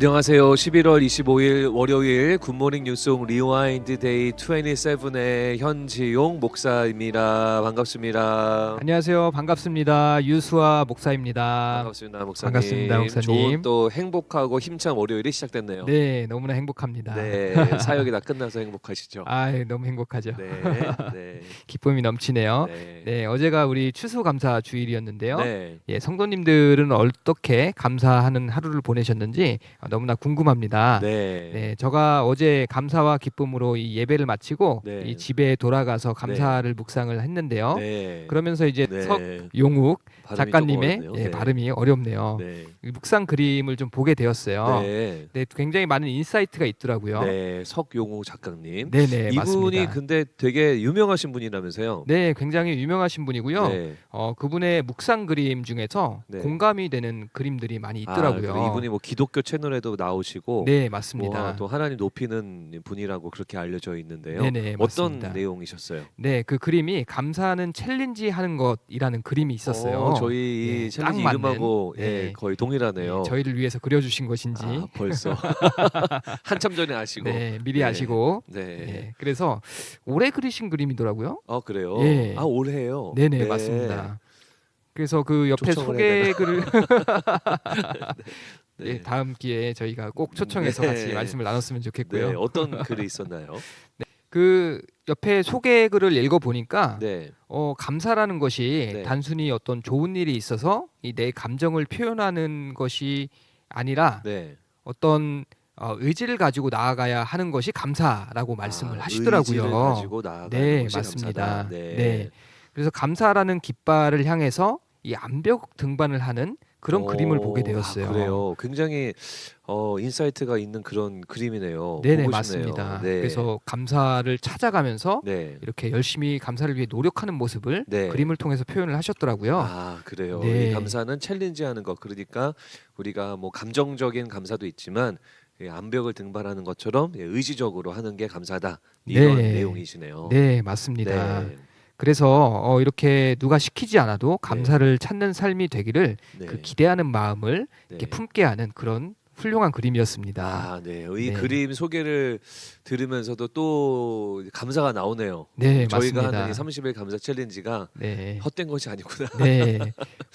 안녕하세요. 11월 25일 월요일 굿모닝 뉴스용 리와인드 데이 27의 현지용 목사입니다. 반갑습니다. 안녕하세요. 반갑습니다. 유수아 목사입니다. 반갑습니다, 목사님. 반갑습니다, 목사님. 좋은 또 행복하고 힘찬 월요일이 시작됐네요. 네, 너무나 행복합니다. 네, 사역이 다 끝나서 행복하시죠? 아, 너무 행복하죠. 네, 네, 기쁨이 넘치네요. 네. 네, 어제가 우리 추수 감사 주일이었는데요. 네. 예, 성도님들은 어떻게 감사하는 하루를 보내셨는지 어, 너무나 궁금합니다. 네. 네, 제가 어제 감사와 기쁨으로 이 예배를 마치고 네. 이 집에 돌아가서 감사를 묵상을 했는데요. 네. 그러면서 이제 네. 석용욱 발음이 작가님의 어렵네요. 예, 네. 발음이 어렵네요. 네. 이 묵상 그림을 좀 보게 되었어요. 네. 네, 굉장히 많은 인사이트가 있더라고요. 네. 석용호 작가님. 네, 네, 이분이 맞습니다. 근데 되게 유명하신 분이라면서요? 네, 굉장히 유명하신 분이고요. 네. 어, 그분의 묵상 그림 중에서 네. 공감이 되는 그림들이 많이 아, 있더라고요. 그리고 이분이 뭐 기독교 채널에 도 나오시고 네, 뭐, 맞습니다. 또 하나님 높이는 분이라고 그렇게 알려져 있는데요. 네네, 어떤 맞습니다. 내용이셨어요? 네, 그 그림이 감사는 챌린지 하는 것이라는 그림이 있었어요. 어, 저희 이 네, 챌린지 딱 이름하고 맞는, 예, 네. 거의 동일하네요. 네, 저희를 위해서 그려주신 것인지 아, 벌써 한참 전에 아시고. 네, 미리 네. 아시고 네. 네, 그래서 올해 그리신 그림이더라고요. 아 그래요? 예. 아 올해요. 네네, 맞습니다. 그래서 그 옆에 소개글을 네. 네, 다음 기회에 저희가 꼭 초청해서 네. 같이 말씀을 나눴으면 좋겠고요. 네, 어떤 글이 있었나요? 그 옆에 소개 글을 읽어 보니까 네. 어, 감사라는 것이 네. 단순히 어떤 좋은 일이 있어서 이 내 감정을 표현하는 것이 아니라 네. 어떤 어, 의지를 가지고 나아가야 하는 것이 감사라고 말씀을 아, 하시더라고요. 의지를 가지고 나아가는 네, 것이 맞습니다. 감사다. 네. 네. 그래서 감사라는 깃발을 향해서 이 암벽 등반을 하는 그런 어, 그림을 보게 되었어요. 아, 그래요. 굉장히 어, 인사이트가 있는 그런 그림이네요. 네네 보고 싶네요. 맞습니다. 네. 그래서 감사를 찾아가면서 네. 이렇게 열심히 감사를 위해 노력하는 모습을 네. 그림을 통해서 표현을 하셨더라고요. 아 그래요. 네. 이 감사는 챌린지하는 것. 그러니까 우리가 뭐 감정적인 감사도 있지만 이 암벽을 등반하는 것처럼 예, 의지적으로 하는 게 감사다. 이런 네. 내용이시네요. 네, 맞습니다. 네. 그래서 어, 이렇게 누가 시키지 않아도 감사를 찾는 삶이 되기를 네. 그 기대하는 마음을 네. 이렇게 품게 하는 그런 훌륭한 그림이었습니다. 아, 네. 이 네. 그림 소개를 들으면서도 또 감사가 나오네요. 네, 저희가 맞습니다. 하는 이 30일 감사 챌린지가 네. 헛된 것이 아니구나. 네.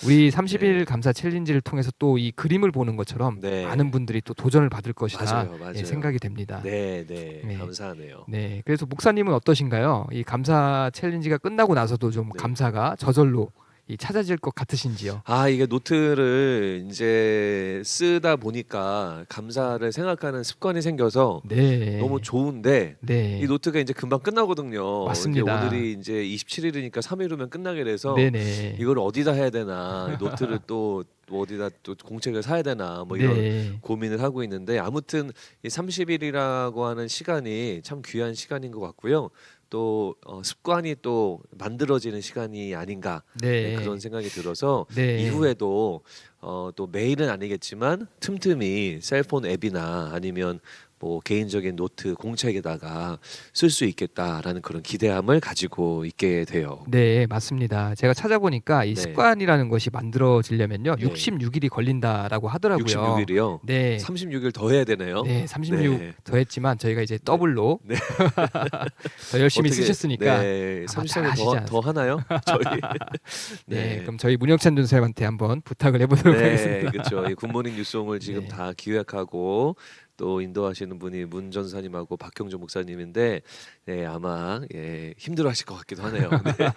우리 30일 감사 챌린지를 통해서 또 이 그림을 보는 것처럼 네. 많은 분들이 또 도전을 받을 것이다 맞아요, 맞아요. 예, 생각이 됩니다. 네, 네, 네. 감사하네요. 네, 그래서 목사님은 어떠신가요? 이 감사 챌린지가 끝나고 나서도 좀 네. 감사가 저절로 이 찾아질 것 같으신지요? 아 이게 노트를 이제 쓰다 보니까 감사를 생각하는 습관이 생겨서 네. 너무 좋은데 네. 이 노트가 이제 금방 끝나거든요. 맞습니다. 오늘이 이제 27일이니까 3일 후면 끝나게 돼서 네네. 이걸 어디다 해야 되나 이 노트를 또, 또 어디다 또 공책을 사야 되나 뭐 이런 네. 고민을 하고 있는데 아무튼 이 30일이라고 하는 시간이 참 귀한 시간인 것 같고요. 또 어, 습관이 또 만들어지는 시간이 아닌가 네. 네, 그런 생각이 들어서 네. 이후에도 어, 또 매일은 아니겠지만 틈틈이 셀폰 앱이나 아니면 뭐 개인적인 노트 공책에다가 쓸 수 있겠다라는 그런 기대함을 가지고 있게 돼요. 네, 맞습니다. 제가 찾아보니까 이 네. 습관이라는 것이 만들어지려면요, 네. 66일이 걸린다라고 하더라고요. 66일이요. 네. 36일 더 해야 되네요. 네, 36 네. 더했지만 저희가 이제 더블로 네. 더 열심히 어떻게- 쓰셨으니까 네, 아마 잘 33일 하시지 더, 않았을까. 더 하나요? 저희 네. 그럼 저희 문영찬 준사님한테 한번 부탁을 해보도록 네, 하겠습니다. 그렇죠. 이 굿모닝 뉴스홍을 지금 네. 다 기획하고 또 인도하시는 분이 문 전사님하고 박경주 목사님인데 네, 아마 예, 힘들어하실 것 같기도 하네요. 네.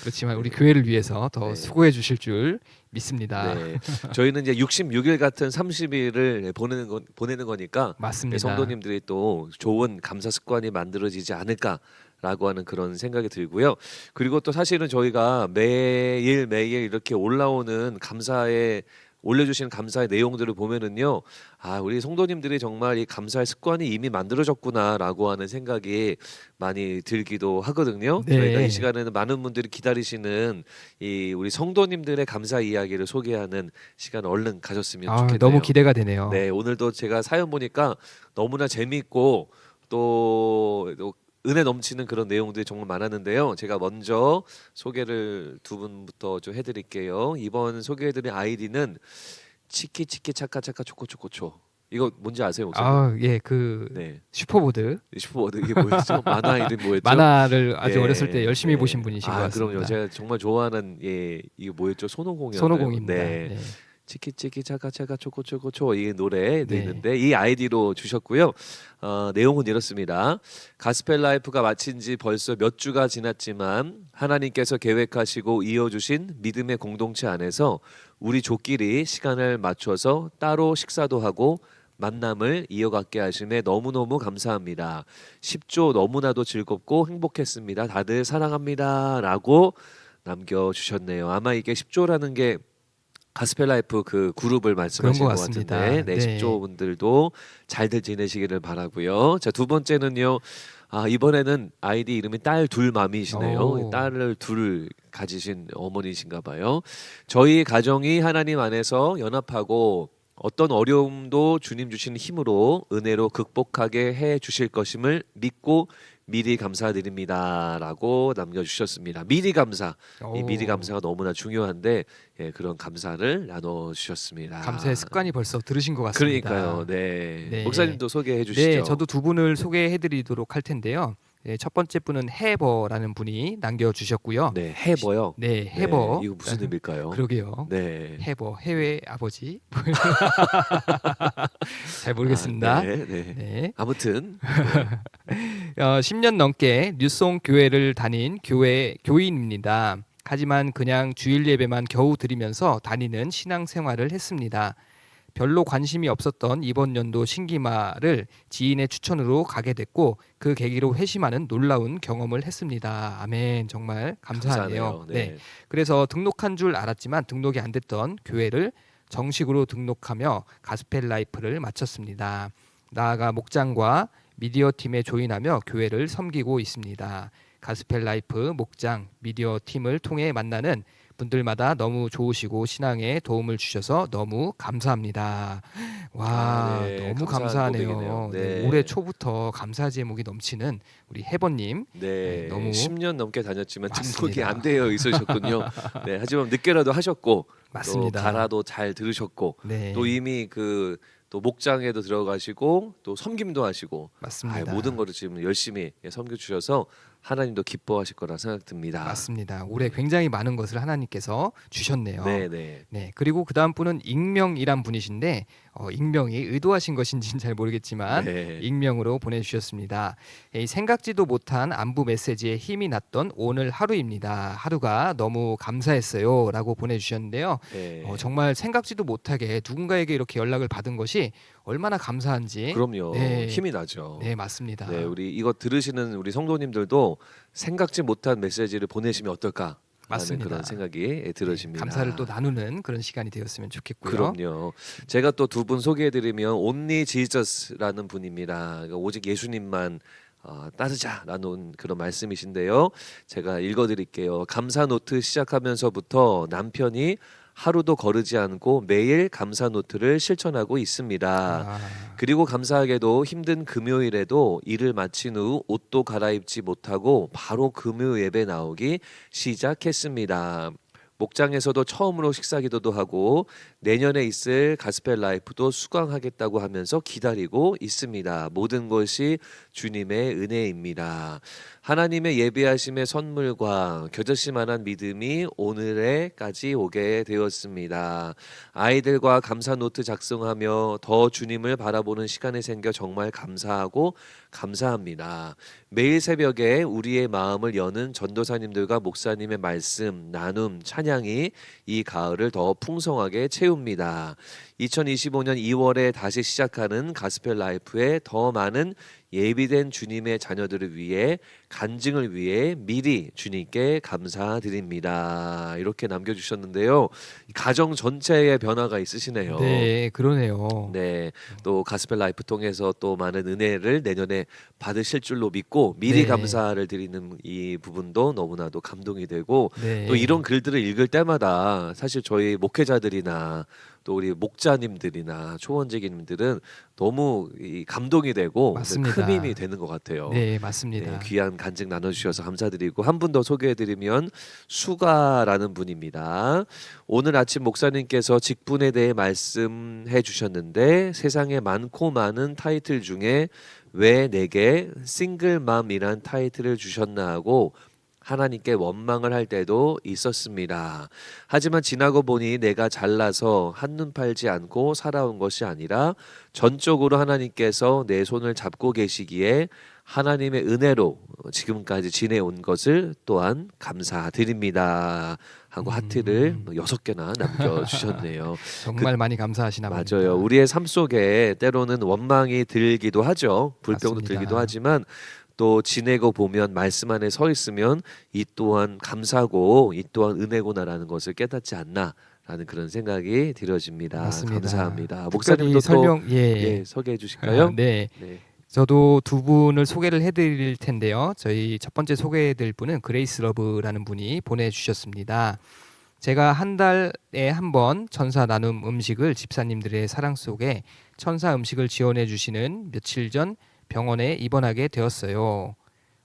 그렇지만 우리 교회를 위해서 더 네. 수고해 주실 줄 믿습니다. 네. 저희는 이제 66일 같은 30일을 보내는 건 보내는 거니까 맞습니다. 성도님들이 또 좋은 감사 습관이 만들어지지 않을까 라고 하는 그런 생각이 들고요. 그리고 또 사실은 저희가 매일 매일 이렇게 올라오는 감사의 올려주시는 감사의 내용들을 보면은요, 아 우리 성도님들이 정말 이 감사의 습관이 이미 만들어졌구나라고 하는 생각이 많이 들기도 하거든요. 네. 저희가 이 시간에는 많은 분들이 기다리시는 이 우리 성도님들의 감사 이야기를 소개하는 시간 얼른 가졌으면 아, 좋겠네요. 너무 기대가 되네요. 네, 오늘도 제가 사연 보니까 너무나 재미있고 또, 또 은혜 넘치는 그런 내용들이 정말 많았는데요. 제가 먼저 소개를 두 분부터 좀 해드릴게요. 이번 소개해드린 아이디는 치키 치키 차카 차카 초코 초코초. 이거 뭔지 아세요, 목사님? 아, 예, 그 네. 슈퍼보드 슈퍼워드 이게 뭐였죠? 만화 이름 뭐였죠? 만화를 아주 예, 어렸을 때 열심히 예. 보신 분이신 것 아, 같습니다. 그럼요. 제가 정말 좋아하는 예 이게 뭐였죠? 손오공이었나요? 손오공입니다. 네. 네. 치키치키 차카차카 초코초코초 이 노래 네. 있는데 이 아이디로 주셨고요. 어, 내용은 이렇습니다. 가스펠 라이프가 마친 지 벌써 몇 주가 지났지만 하나님께서 계획하시고 이어주신 믿음의 공동체 안에서 우리 조끼리 시간을 맞춰서 따로 식사도 하고 만남을 이어갔게 하심에 너무너무 감사합니다. 10조 너무나도 즐겁고 행복했습니다. 다들 사랑합니다 라고 남겨주셨네요. 아마 이게 10조라는 게 가스펠 라이프 그 그룹을 그런 것것 같습니다. 같은데 네, 네. 10조 분들도 잘들 지내시기를 바라고요. 자 두 번째는요. 아 이번에는 아이디 이름이 딸 둘 맘이시네요. 오. 딸을 둘 가지신 어머니신가 봐요. 저희 가정이 하나님 안에서 연합하고 어떤 어려움도 주님 주신 힘으로 은혜로 극복하게 해 주실 것임을 믿고 미리 감사드립니다라고 남겨주셨습니다. 미리 감사, 이 오. 미리 감사가 너무나 중요한데 예, 그런 감사를 나눠 주셨습니다. 감사의 습관이 벌써 들으신 것 같습니다. 그러니까요. 네. 네. 목사님도 소개해 주시죠. 네, 저도 두 분을 소개해드리도록 할 텐데요. 네, 첫 번째 분은 해버라는 분이 남겨주셨고요. 네, 해버요. 네, 해버. 네, 이거 무슨 의미일까요? 그러게요. 네. 해버 해외 아버지 잘 모르겠습니다. 아, 네, 네. 네. 아무튼 어, 10년 넘게 뉴송 교회를 다닌 교회 교인입니다. 하지만 그냥 주일 예배만 겨우 드리면서 다니는 신앙 생활을 했습니다. 별로 관심이 없었던 이번 연도 신기마를 지인의 추천으로 가게 됐고 그 계기로 회심하는 놀라운 경험을 했습니다. 아멘. 정말 감사하네요. 감사하네요. 네. 그래서 등록한 줄 알았지만 등록이 안 됐던 교회를 정식으로 등록하며 가스펠 라이프를 마쳤습니다. 나아가 목장과 미디어 팀에 조인하며 교회를 섬기고 있습니다. 가스펠 라이프 목장 미디어 팀을 통해 만나는 분들마다 너무 좋으시고 신앙에 도움을 주셔서 너무 감사합니다. 와 아, 네. 너무 감사하네요. 네, 네. 올해 초부터 감사 제목이 넘치는 우리 해번님 네, 네, 너무 10년 넘게 다녔지만 등록이. 안 되어 있으셨군요. 네, 하지만 늦게라도 하셨고 맞습니다. 또 가라도 잘 들으셨고 네또 이미 그 또 목장에도 들어가시고 또 섬김도 하시고 맞습니다. 아, 모든 거를 지금 열심히 예, 섬겨 주셔서 하나님도 기뻐하실 거라 생각 듭니다. 맞습니다. 올해 굉장히 많은 것을 하나님께서 주셨네요. 네, 네. 네, 그리고 그 다음 분은 익명이란 분이신데 어, 익명이 의도하신 것인지는 잘 모르겠지만 네. 익명으로 보내주셨습니다. 이 생각지도 못한 안부 메시지에 힘이 났던 오늘 하루입니다. 하루가 너무 감사했어요라고 보내주셨는데요. 네. 어, 정말 생각지도 못하게 누군가에게 이렇게 연락을 받은 것이 얼마나 감사한지. 그럼요. 네. 힘이 나죠. 네, 맞습니다. 네, 우리 이거 들으시는 우리 성도님들도 생각지 못한 메시지를 보내시면 어떨까? 맞습니다. 그런 생각이 예, 들어집니다. 감사를 또 나누는 그런 시간이 되었으면 좋겠고요. 그럼요. 제가 또 두 분 소개해드리면 온리 지저스라는 분입니다. 그러니까 오직 예수님만 어, 따르자라는 그런 말씀이신데요. 제가 읽어드릴게요. 감사 노트 시작하면서부터 남편이 하루도 거르지 않고 매일 감사 노트를 실천하고 있습니다. 아, 그리고 감사하게도 힘든 금요일에도 일을 마친 후 옷도 갈아입지 못하고 바로 금요 예배 나오기 시작했습니다. 목장에서도 처음으로 식사 기도도 하고 내년에 있을 가스펠 라이프도 수강하겠다고 하면서 기다리고 있습니다. 모든 것이 주님의 은혜입니다. 하나님의 예배하심의 선물과 겨자씨 만한 믿음이 오늘에까지 오게 되었습니다. 아이들과 감사 노트 작성하며 더 주님을 바라보는 시간이 생겨 정말 감사하고 감사합니다. 매일 새벽에 우리의 마음을 여는 전도사님들과 목사님의 말씀, 나눔, 찬양이 이 가을을 더 풍성하게 채 웁니다. 2025년 2월에 다시 시작하는 가스펠 라이프에 더 많은 예비된 주님의 자녀들을 위해 간증을 위해 미리 주님께 감사드립니다. 이렇게 남겨주셨는데요. 가정 전체의 변화가 있으시네요. 네, 그러네요. 네, 또 가스펠 라이프 통해서 또 많은 은혜를 내년에 받으실 줄로 믿고 미리 네. 감사를 드리는 이 부분도 너무나도 감동이 되고 네. 또 이런 글들을 읽을 때마다 사실 저희 목회자들이나 또 우리 목자님들이나 초원제기님들은 너무 이 감동이 되고 맞습니다. 큰 힘이 되는 것 같아요. 네, 맞습니다. 네, 귀한 간증 나눠주셔서 감사드리고 한 분 더 소개해드리면 수가라는 분입니다. 오늘 아침 목사님께서 직분에 대해 말씀해 주셨는데 세상에 많고 많은 타이틀 중에 왜 내게 싱글맘이란 타이틀을 주셨나 하고 하나님께 원망을 할 때도 있었습니다. 하지만 지나고 보니 내가 잘나서 한눈 팔지 않고 살아온 것이 아니라 전적으로 하나님께서 내 손을 잡고 계시기에 하나님의 은혜로 지금까지 지내온 것을 또한 감사드립니다. 하고 하트를 뭐 여섯 개나 남겨주셨네요. 정말 많이 감사하시나 봅니다. 맞아요. 우리의 삶 속에 때로는 원망이 들기도 하죠. 불평도 맞습니다. 들기도 하지만 또 지내고 보면 말씀 안에 서 있으면 이 또한 감사고 이 또한 은혜구나라는 것을 깨닫지 않나 라는 그런 생각이 들어집니다. 맞습니다. 감사합니다. 목사님도 또 설명 예. 예, 소개해 주실까요? 아, 네. 네. 저도 두 분을 소개를 해드릴 텐데요. 저희 첫 번째 소개해드릴 분은 그레이스 러브라는 분이 보내주셨습니다. 제가 한 달에 한 번 천사 나눔 음식을 집사님들의 사랑 속에 천사 음식을 지원해 주시는 며칠 전 병원에 입원하게 되었어요.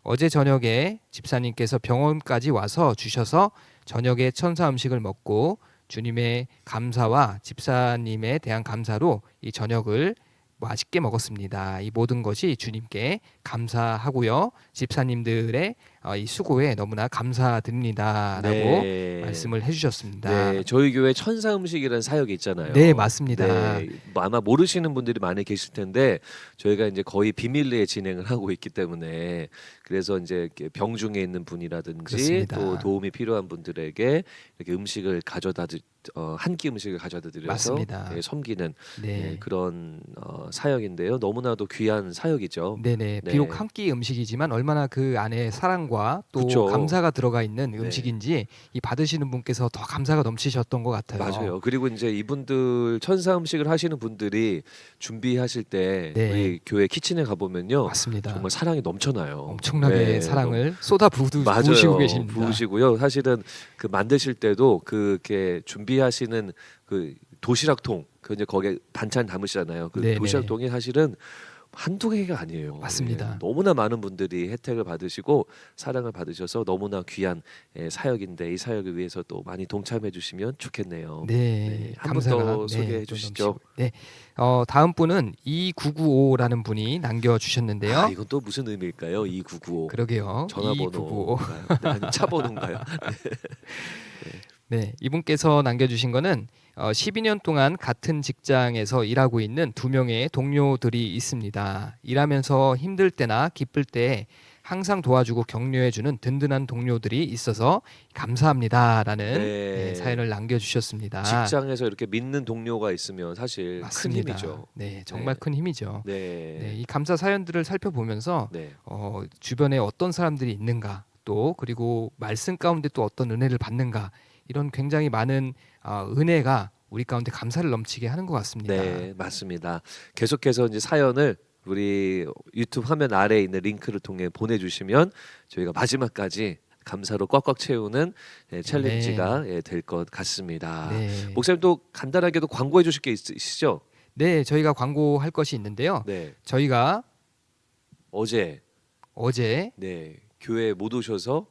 어제 저녁에 집사님께서 병원까지 와서 주셔서 저녁에 천사 음식을 먹고 주님의 감사와 집사님에 대한 감사로 이 저녁을 맛있게 먹었습니다. 이 모든 것이 주님께 감사하고요. 집사님들의 어, 이 수고에 너무나 감사드립니다라고 네. 말씀을 해주셨습니다. 네, 저희 교회 천사 음식이라는 사역이 있잖아요. 네, 맞습니다. 네, 뭐 아마 모르시는 분들이 많이 계실 텐데 저희가 이제 거의 비밀리에 진행을 하고 있기 때문에 그래서 이제 병중에 있는 분이라든지 그렇습니다. 또 도움이 필요한 분들에게 이렇게 음식을 가져다 드, 어, 한끼 음식을 가져다 드려서 맞습니다. 네, 섬기는 네, 네. 그런 어, 사역인데요. 너무나도 귀한 사역이죠. 네네. 네. 비록 한 끼 음식이지만 얼마나 그 안에 사랑과 또 그쵸. 감사가 들어가 있는 네. 음식인지 이 받으시는 분께서 더 감사가 넘치셨던 것 같아요. 맞아요. 그리고 이제 이분들 천사 음식을 하시는 분들이 준비하실 때 네. 우리 교회 키친에 가 보면요. 맞습니다. 정말 사랑이 넘쳐나요. 엄청나게 네, 사랑을 쏟아 부으. 부으시고 계십니다. 부으시고요. 사실은 그 만드실 때도 그렇게 준비 하시는 그 도시락통 그 이제 거기에 반찬 담으시잖아요. 그 네네. 도시락통이 사실은 한두 개가 아니에요. 맞습니다. 예, 너무나 많은 분들이 혜택을 받으시고 사랑을 받으셔서 너무나 귀한 예, 사역인데 이 사역을 위해서 또 많이 동참해 주시면 좋겠네요. 네, 네, 한분 감사가 더 네, 소개해 또 주시죠. 넘치고. 네, 어, 다음 분은 2995라는 분이 남겨주셨는데요. 아, 이건 또 무슨 의미일까요? 2995. 그러게요. 2995. 전화번호, 네, 차 번호인가요? 네, 이분께서 남겨주신 거는 어, 12년 동안 같은 직장에서 일하고 있는 두 명의 동료들이 있습니다. 일하면서 힘들 때나 기쁠 때 항상 도와주고 격려해주는 든든한 동료들이 있어서 감사합니다라는 네. 네, 사연을 남겨주셨습니다. 직장에서 이렇게 믿는 동료가 있으면 사실 맞습니다. 큰 힘이죠. 네, 정말 네. 큰 힘이죠. 네. 네, 이 감사 사연들을 살펴보면서 네. 어, 주변에 어떤 사람들이 있는가 또 그리고 말씀 가운데 또 어떤 은혜를 받는가 이런 굉장히 많은 어, 은혜가 우리 가운데 감사를 넘치게 하는 것 같습니다. 네, 맞습니다. 계속해서 이제 사연을 우리 유튜브 화면 아래에 있는 링크를 통해 보내주시면 저희가 마지막까지 감사로 꽉꽉 채우는 예, 챌린지가 예, 될 것 같습니다. 네. 목사님도 간단하게도 광고해 주실 게 있으시죠? 네, 저희가 광고할 것이 있는데요. 네, 저희가 어제 어제 네 교회 못 오셔서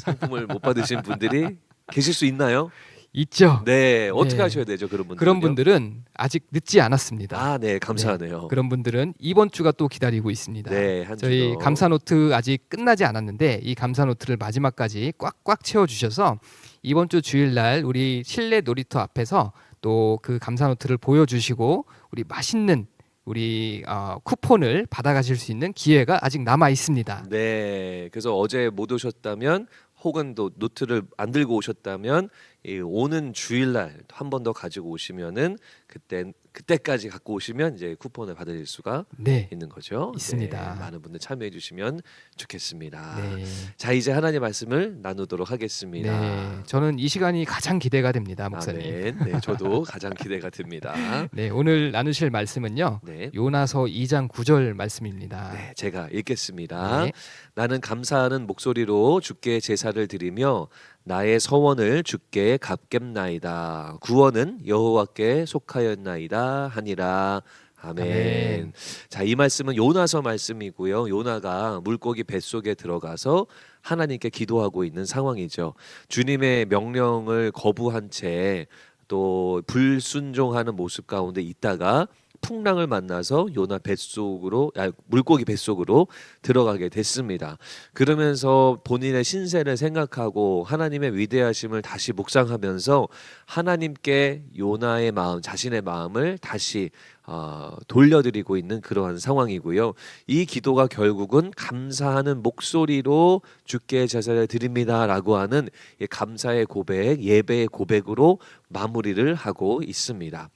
상품을 못 받으신 분들이 계실 수 있나요? 있죠. 네, 어떻게 네. 하셔야 되죠, 그런 분들? 그런 분들은 아직 늦지 않았습니다. 아, 네, 감사하네요. 그런 분들은 이번 주가 또 기다리고 있습니다. 네, 한 저희 주 더. 감사 노트 아직 끝나지 않았는데 이 감사 노트를 마지막까지 꽉꽉 채워 주셔서 이번 주 주일날 우리 실내 놀이터 앞에서 또 그 감사 노트를 보여주시고 우리 맛있는 우리 어, 쿠폰을 받아가실 수 있는 기회가 아직 남아 있습니다. 네, 그래서 어제 못 오셨다면 혹은 또 노트를 안 들고 오셨다면 이 오는 주일날 한 번 더 가지고 오시면은 그때 그때까지 갖고 오시면 이제 쿠폰을 받을 수가 네, 있는 거죠. 있습니다. 네, 많은 분들 참여해 주시면 좋겠습니다. 네, 자 이제 하나님 말씀을 나누도록 하겠습니다. 네. 저는 이 시간이 가장 기대가 됩니다, 아멘. 목사님. 네, 저도 가장 기대가 됩니다. 네, 오늘 나누실 말씀은요. 네. 요나서 2장 9절 말씀입니다. 네, 제가 읽겠습니다. 네. 나는 감사하는 목소리로 주께 제사를 드리며 나의 서원을 주께 갚겠나이다. 구원은 여호와께 속하였나이다 하니라. 아멘. 아멘. 자, 이 말씀은 요나서 말씀이고요. 요나가 물고기 뱃속에 들어가서 하나님께 기도하고 있는 상황이죠. 주님의 명령을 거부한 채 또 불순종하는 모습 가운데 있다가 풍랑을 만나서 요나 뱃속으로 아, 물고기 뱃속으로 들어가게 됐습니다. 그러면서 본인의 신세를 생각하고 하나님의 위대하심을 다시 묵상하면서 하나님께 요나의 마음, 자신의 마음을 다시 어, 돌려드리고 있는 그러한 상황이고요. 이 기도가 결국은 감사하는 목소리로 주께 제사를 드립니다라고 하는 이 감사의 고백, 예배의 고백으로 마무리를 하고 있습니다.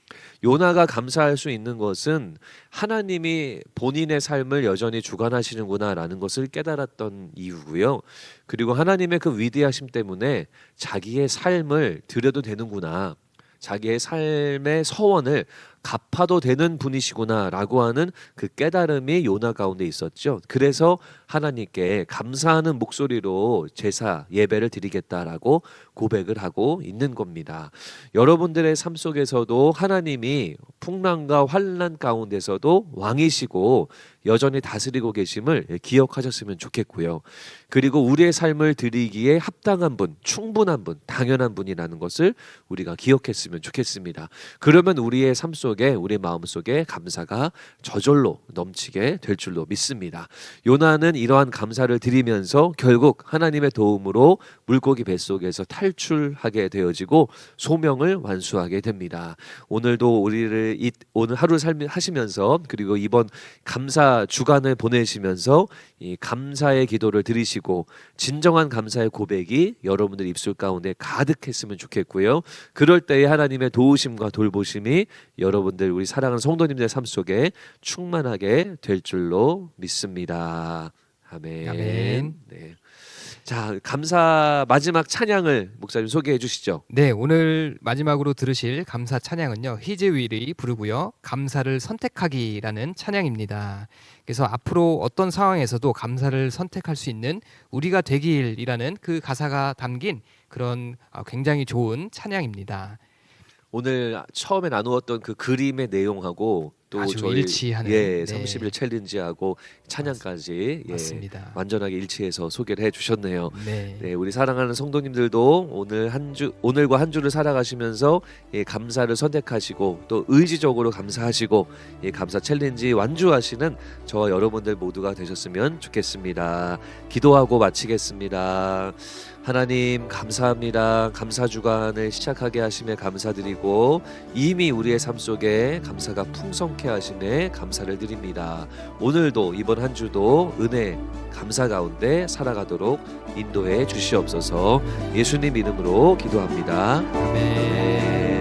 요나가 감사할 수 있는 것은 하나님이 본인의 삶을 여전히 주관하시는구나라는 것을 깨달았던 이유고요. 그리고 하나님의 그 위대하심 때문에 자기의 삶을 드려도 되는구나. 자기의 삶의 서원을 갚아도 되는 분이시구나라고 하는 그 깨달음이 요나 가운데 있었죠. 그래서 하나님께 감사하는 목소리로 제사 예배를 드리겠다라고 고백을 하고 있는 겁니다. 여러분들의 삶 속에서도 하나님이 풍랑과 환란 가운데서도 왕이시고 여전히 다스리고 계심을 기억하셨으면 좋겠고요. 그리고 우리의 삶을 드리기에 합당한 분, 충분한 분, 당연한 분이라는 것을 우리가 기억했으면 좋겠습니다. 그러면 우리의 삶 속에 우리 마음 속에 감사가 저절로 넘치게 될 줄로 믿습니다. 요나는 이러한 감사를 드리면서 결국 하나님의 도움으로 물고기 뱃속에서 탈출하게 되어지고 소명을 완수하게 됩니다. 오늘도 우리를 이, 오늘 하루 삶 하시면서 그리고 이번 감사 주간을 보내시면서 이 감사의 기도를 드리시고 진정한 감사의 고백이 여러분들 입술 가운데 가득했으면 좋겠고요. 그럴 때에 하나님의 도우심과 돌보심이 여러분 들 우리 사랑하는 성도님들 삶 속에 충만하게 될 줄로 믿습니다. 아멘. 아멘. 네. 자, 감사 마지막 찬양을 목사님 소개해 주시죠. 네, 오늘 마지막으로 들으실 감사 찬양은요. 히즈윌이 부르고요. 감사를 선택하기라는 찬양입니다. 그래서 앞으로 어떤 상황에서도 감사를 선택할 수 있는 우리가 되길이라는 그 가사가 담긴 그런 아, 굉장히 좋은 찬양입니다. 오늘 처음에 나누었던 그 그림의 내용하고 또 아주 저희 일치하는, 예, 네. 30일 챌린지하고 찬양까지 예, 맞습니다. 완전하게 일치해서 소개를 해 주셨네요. 네. 네, 우리 사랑하는 성도님들도 오늘 한 주 오늘과 한 주를 살아가시면서 예, 감사를 선택하시고 또 의지적으로 감사하시고 예, 감사 챌린지 완주하시는 저와 여러분들 모두가 되셨으면 좋겠습니다. 기도하고 마치겠습니다. 하나님 감사합니다. 감사 주간을 시작하게 하심에 감사드리고 이미 우리의 삶 속에 감사가 풍성케 하심에 감사를 드립니다. 오늘도 이번 한 주도 은혜 감사 가운데 살아가도록 인도해 주시옵소서. 예수님 이름으로 기도합니다. 아멘.